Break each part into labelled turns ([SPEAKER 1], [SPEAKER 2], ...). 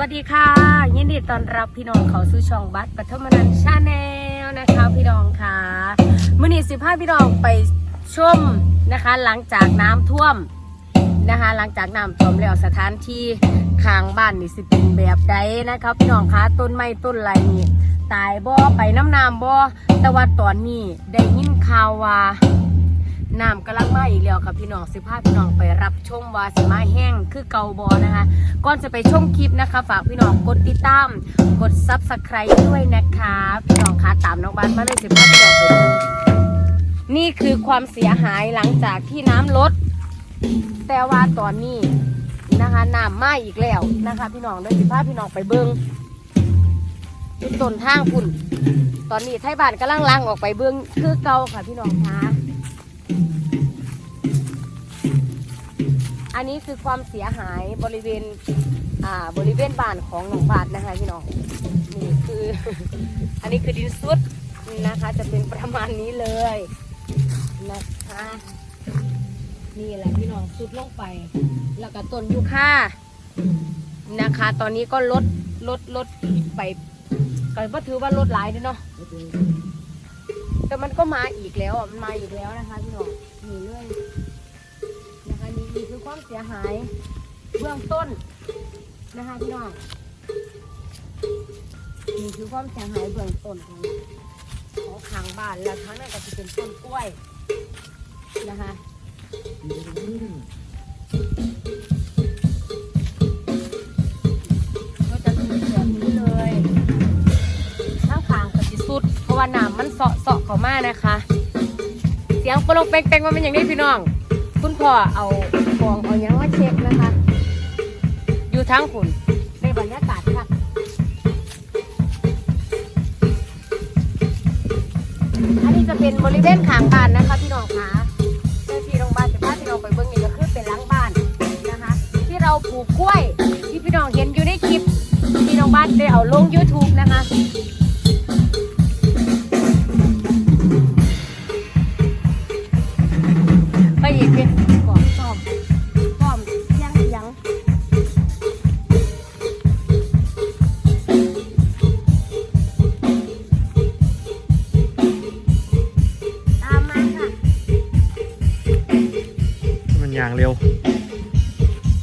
[SPEAKER 1] วัสดีค่ะ ยินดีต้อนรับพี่น้องเขาสู่ช่องบัตรปฐมนันชาแนลนะคะพี่น้องค่ะมื่อนี้สิพาพี่น้องไปชมนะคะ หลังจากน้ำท่วมนะคะ หลังจากน้ำท่วมแล้วสถานที่ข้างบ้านนี่สิเป็นแบบใดนะคะพี่น้องคะต้นไม้ต้นไรนี่ตายบ่ไปน้ำน้ำบ่แต่ว่าตอนนี้ได้ยินข่าวว่า น้ำกำลังมาอีกแล้วค่ะพี่น้องสิพาพี่น้องไปรับชมว่าสิมาแห้งคือเกาบอนะคะก่อนจะไปชมคลิปนะคะ ฝากพี่น้องกดติดตามกดซับสไครต์ด้วยนะคะ พี่น้องคะตามน้องบ้านมาเลยสิพาพี่น้องไปดูนี่คือความเสียหายหลังจากที่น้ำลด แต่ว่าตอนนี้นะคะน้ำมาอีกแล้วนะคะ พี่น้องเดี๋ยสิพาพี่น้องไปเบิ้งจุดต้นทางพุ่น ตอนนี้ไทยบ้านกำลังล้างออกไปเบิ้งคือเก่าค่ะพี่น้องคะ อันนี้คือความเสียหายบริเวณอ่าบริเวณบ้านของหนองบาทนะคะพี่น้องนี่คือ อันนี้คือดินซุดนะคะ จะเป็นประมาณนี้เลยนะคะนี่แหละพี่น้องซุดลงไป แล้วก็ต้นยูคานะคะ ตอนนี้ก็ลดลดลดไปก็ถือว่าลดหลายเด้อเนาะ แต่มันก็มาอีกแล้วอะมันมาอีกแล้วนะคะพี่น้องนี่เรื่อยนะคะนี่นี่คือความเสียหายเบื้องต้นนะคะพี่น้องนี่คือความเสียหายเบื้องต้นของของทางบ้านแล้วทั้งนั้นก็จะเป็นต้นกล้วยนะคะ ว่าน้ำมันเสาะเสาะเข้ามานะคะ เสียงปลงเป่งๆว่ามันอย่างนี้พี่น้อง คุณพ่อเอาฟองเอายังมาเช็คนะคะ อยู่ทั้งฝุ่นในบรรยากาศค่ะอันนี้จะเป็นบริเวณขางบ้านนะคะพี่น้องคะเจ้าที่โรงพยาบาลจะพาพี่น้องไปเบิ่งนี่ก็คือเป็นล้างบ้านนะคะ ที่เราปลูกกล้วยที่พี่น้องเห็นอยู่ในคลิปที่น้องบ้านได้เอาลง YouTube นะคะา
[SPEAKER 2] งเร็ว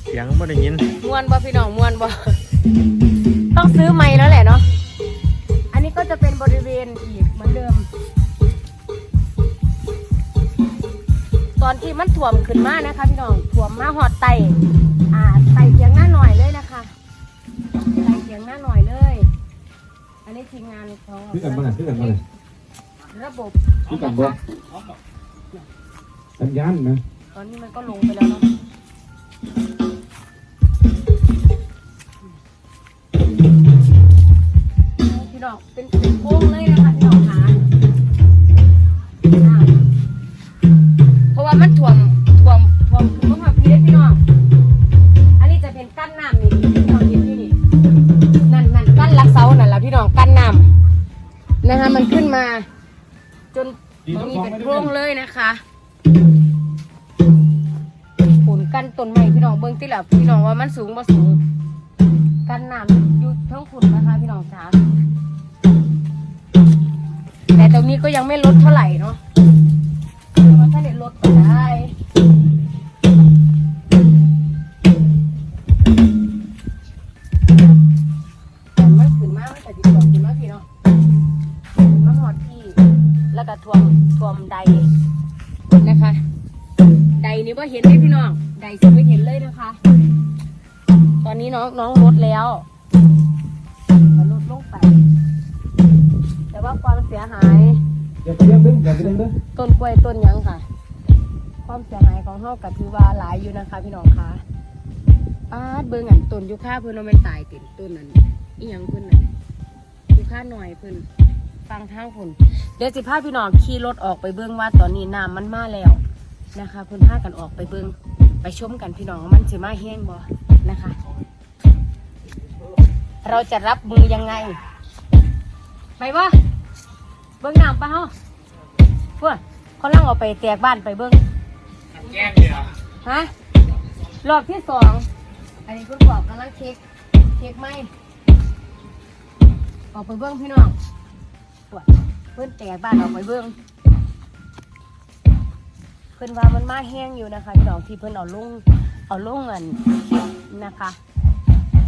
[SPEAKER 2] เสียงไม่ได้ยิน
[SPEAKER 1] มวนบ่พี่น้องมวนบ่ต้องซื้อไม้แล้วแหละเนาะ อันนี้ก็จะเป็นบริเวณอีกเหมือนเดิม ตอนที่มันถ่วมขึ้นมานะคะ พี่น้องถ่วมมาหอดไตอ่าไตเสียงหน้าหน่อยเลยนะคะไตเสียงหน้าหน่อยเลย อันนี้ทีมงานของ
[SPEAKER 3] พี่กันมาหน่อยพี่กันมาหน่อย
[SPEAKER 1] ระบบ
[SPEAKER 3] พี่กันบ่สัญญาณนะ
[SPEAKER 1] ต อนนี้มันก็ลงไปแล้วเนาะพี่น้องเป็นเป็นโค้งเลยนะคะพี่น้องคะอ่าเพราะว่ามันถ่วมถ่วมถ่วมคือมันความพีได้พี่น้อง อันนี้จะเป็นกั้นน้ำนี่พี่น้องเห็นนี่นี่นั่นนั่นกั้นรักเสานั่นแหละพี่น้องกั้นน้ำนะคะมันขึ้นมา จนตรงนี้เป็นโค้งเลยนะคะ กันต้นไม้พี่น้องเบิ้งที่แล้วพี่น้องว่ามันสูงบ่สูง กันน้ำอยู่ทั้งฝุ่นนะคะ พี่น้องจ๋าแต่ตรงนี้ก็ยังไม่ลดเท่าไหร่เนาะเพราะว่าถ้าเด็ดลดก็ได้แต่มันขึ้นมากมันแต่ดีกว่าขึ้นมากพี่น้องมาหอดีแล้วก็ทวงทวมใดนะคะ ใดนี้ว่าเห็นไหมพี่น้อง ใดจะไม่เห็นเลยนะคะ ตอนนี้น้องน้องลดแล้วก็ลดลงไป แต่ว่าความเสียหาย
[SPEAKER 3] อย่าไปเลี้ยงดึงอย่าไปเลี้ยงดึง
[SPEAKER 1] ต้นกล้วยต้นหยังค่ะ ความเสียหายของเฮาก็ถือว่าหลายอยู่นะคะ พี่น้องคะป้าดเบิ่งอันต้นยูคาเพิ่นว่ามันตายติดต้นนั้นอีหยังเพิ่นน่ะยูคาหน่อยเพิ่นฟังทางเพิ่นเดี๋ยวสิพาพี่น้องขี่รถออกไปเบิ่งว่าตอนนี้น้ำมันมาแล้วนะคะเพิ่นพากันออกไปเบิ่ง ไปชมกันพี่น้องมันสิมาแห้งบ่นะคะ เราจะรับมือยังไง ไปบ่เบิ่งน้ำปะเฮาพื่อเขาลังเอาไปแตกบ้านไปเบิ่ง
[SPEAKER 2] แจ้งเลยอะ
[SPEAKER 1] ฮะรอบที่สองอันนี้คุณบอกกำลังเช็คเช็คไหมออกไปเบิ้งพี่น้องปวดเพื่อนแตกบ้านออกไปเบิ้ง เพื่อนว่ามันมาแห้งอยู่นะคะพี่น้องที่เพื่อนเอาลงเอาลงเงินคลิปนะคะ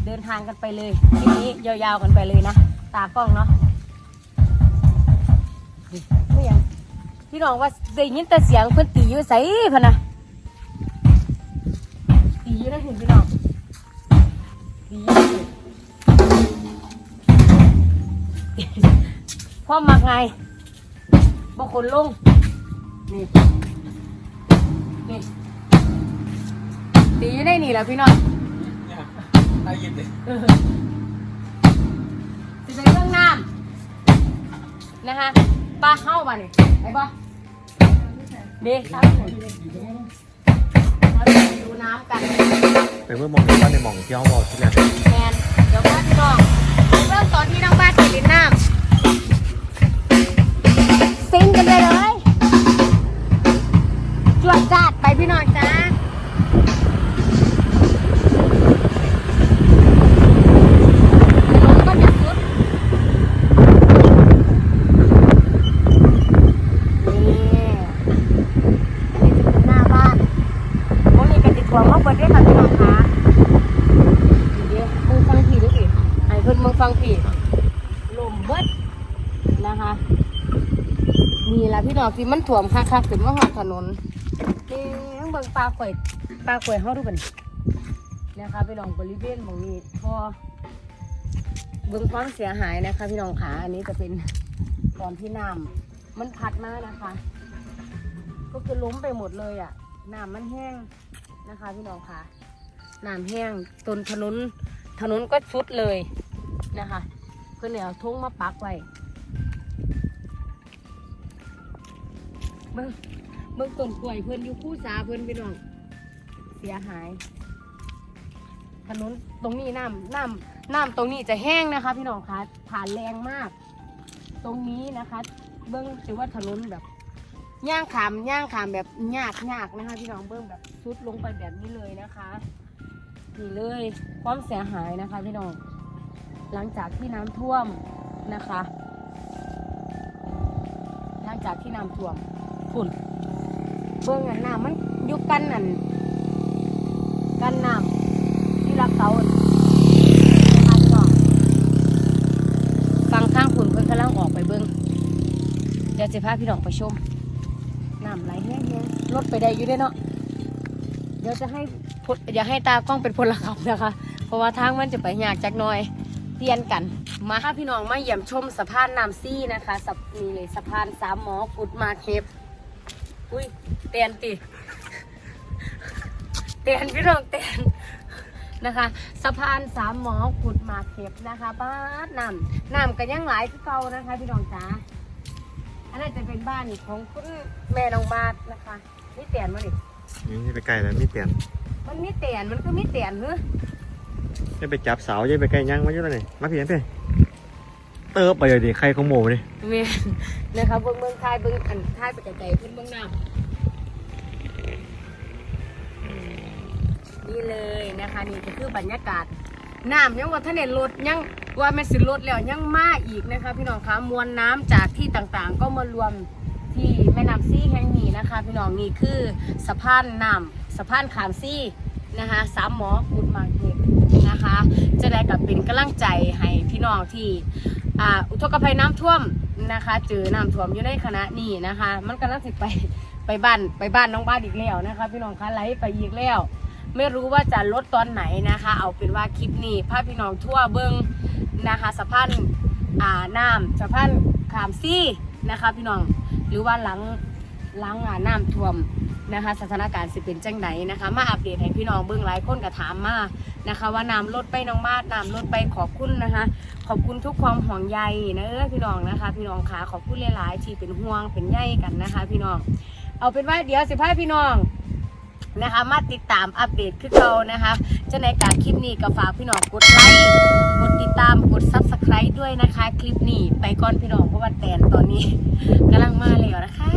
[SPEAKER 1] เดินทางกันไปเลยทีนี้ยาวๆกันไปเลยนะตากล้องเนาะไม่ยังพี่น้องว่าได้ยินแต่เสียงเพื่อนตีอยู่ใส่พะนะตีอยู่นะเห็นพี่น้องตีอยู่พ่อมักไงบางคนลงนี่ นี่ตีอยู่ในนี่แหละพี่น้อง
[SPEAKER 3] ได้ยินเลย
[SPEAKER 1] สิไปเรื่องน้ำนะคะปลาเข้ามาเนี่ยไปบ่เด็กครับเราจะไปดูน้ำกัน
[SPEAKER 2] ไปเมื่อมองดูว่าในหมองที่เขาบอกที่แรก
[SPEAKER 1] แมนเดี๋ยวพาพี่น้องเริ่มตอนที่น้องบ้านไปเล่นน้ำ น้องที่มันถ่วมคักๆขึ้นมาหอดถนนนี่เบิ่งปลาข่อยปลาข่อยเฮาดูบันนะคะพี่น้องบริเวณตรงนี้พอเบิ่งความเสียหายนะคะ พี่น้องขาอันนี้จะเป็นตอนที่น้ำมันพัดมากนะคะ ก็คือล้มไปหมดเลยอะ่ะน้ำมันแห้งนะคะ พี่น้องค่ะน้ำแห้งต้นถนนถนนก็ชุดเลยนะคะเพื่อนเนี่ยทุ่งมาปักไว้ เบิ่งเบิ่งต้นกล้วยเพื่อนอยู่คู่สาเพื่อนพี่น้องเสียหาย ถนนตรงนี้น้ำน้ำน้ำตรงนี้จะแห้งนะคะ พี่น้องคะผ่านแรงมาก ตรงนี้นะคะ เบิ้งถือว่าถนนแบบย่างขามย่างขามแบบยากยากนะคะ พี่น้องเบิ้งแบบชุดลงไปแบบนี้เลยนะคะนี่เลยความเสียหายนะคะ พี่น้องหลังจากที่น้ำท่วมนะคะ หลังจากที่น้ำท่วม ฝุ่นเบิ้งอันน้ำมันอยุกกันนั่นกันน้ำที่รักเตาพี่น้องฟังข้างฝุ่นเพิ่นกำลังออกไปเบิ้องเดี๋ยวจะพาพี่น้องไปชมน้ำไหลแห้งๆรถไปได้อยู่ด้เนาะเดี๋ยวจะให้พลอย่าให้ตากล้องเป็นพลขับนะคะ เพราะว่าทางมันจะไปยากจักหน่อยเตียนกัน มาค่ะพี่น้องมาเยี่ยมชมสะพานน้ำซี่นะคะสับนี่เลยสะพานสามหมอกุดมาเคป อุ้ยเตียนติเตียนพี่น้องเตียนนะคะ สะพานสามหมอขุดหมากเข็บนะคะบ้านน้ำน้ำกันยังหลายคือเก่านะคะ พี่น้องจ๋าอันนั้นจะเป็นบ้านของคุณแม่น้องบาทนะคะนี่เตียนมาดิ
[SPEAKER 2] นี่ไปใกล้แล้วมีเปลี่ยน
[SPEAKER 1] มันมีเตียนมันก็มีเตียนเนอะ
[SPEAKER 2] จะไปจับเสาจะไปใกล้ยังมาอยู่แล้วนี่มาเพียนไป เติบไปเลยดิใครของโมดิ
[SPEAKER 1] เมียนะคะเบิ้งเมืองไทยเบิ้งอันไทยไปไกลๆเพิ่นเบิ้งน้ำนี่เลยนะคะนี่ก็คือบรรยากาศน้ำยังว่าท่านเห็นรถยังว่าแม่นสิรถแล้วยังมาอีกนะคะ พี่น้องคะมวลน้ำจากที่ต่างๆ ก็มารวมที่แม่น้ำซี่แห่งนี้นะคะ พี่น้องนี่คือสะพานน้ำสะพานขามซี่นะคะสามหมอกุดมางเก็บนะคะ จะได้กับเป็นกำลังใจให้พี่น้องที่ อุทกภัยน้ำท่วมนะคะ เจอน้ำท่วมอยู่ในคณะนี้นะคะ มันกำลังสิไปไปบ้านไปบ้านน้องบ้านอีกแล้วนะคะ พี่น้องคะไหลไปอีกแล้ว ไม่รู้ว่าจะลดตอนไหนนะคะ เอาเป็นว่าคลิปนี้พาพี่น้องทั่วเบิงนะคะสะพานอ่าน้ำสะพานขามซี่นะคะ พี่น้องหรือว่าหลังหลังอ่าน้ำท่วมนะคะ สถานการณ์สิเป็นจังไหนนะคะ มาอัปเดตให้พี่น้องเบื้องหลายคนก็ถามมา นะคะ ว่าน้ำลดไปน้องมาดน้ำลดไปขอบคุณนะคะ ขอบคุณทุกความห่วงใยนะเออพี่น้องนะคะ พี่น้องขาขอบคุณหลายๆที่เป็นห่วงเป็นใยกันนะคะ พี่น้อง เอาเป็นว่าเดี๋ยวสิพาพี่น้องนะคะมาติดตามอัปเดตคือเรานะคะจะในการคลิปนี้ก็ฝากพี่น้องกดไลค์กดติดตามกด subscribe ด้วยนะคะ คลิปนี้ไปก่อนพี่น้องเพราะว่าแตนตอนนี้กำลังมาแล้วนะคะ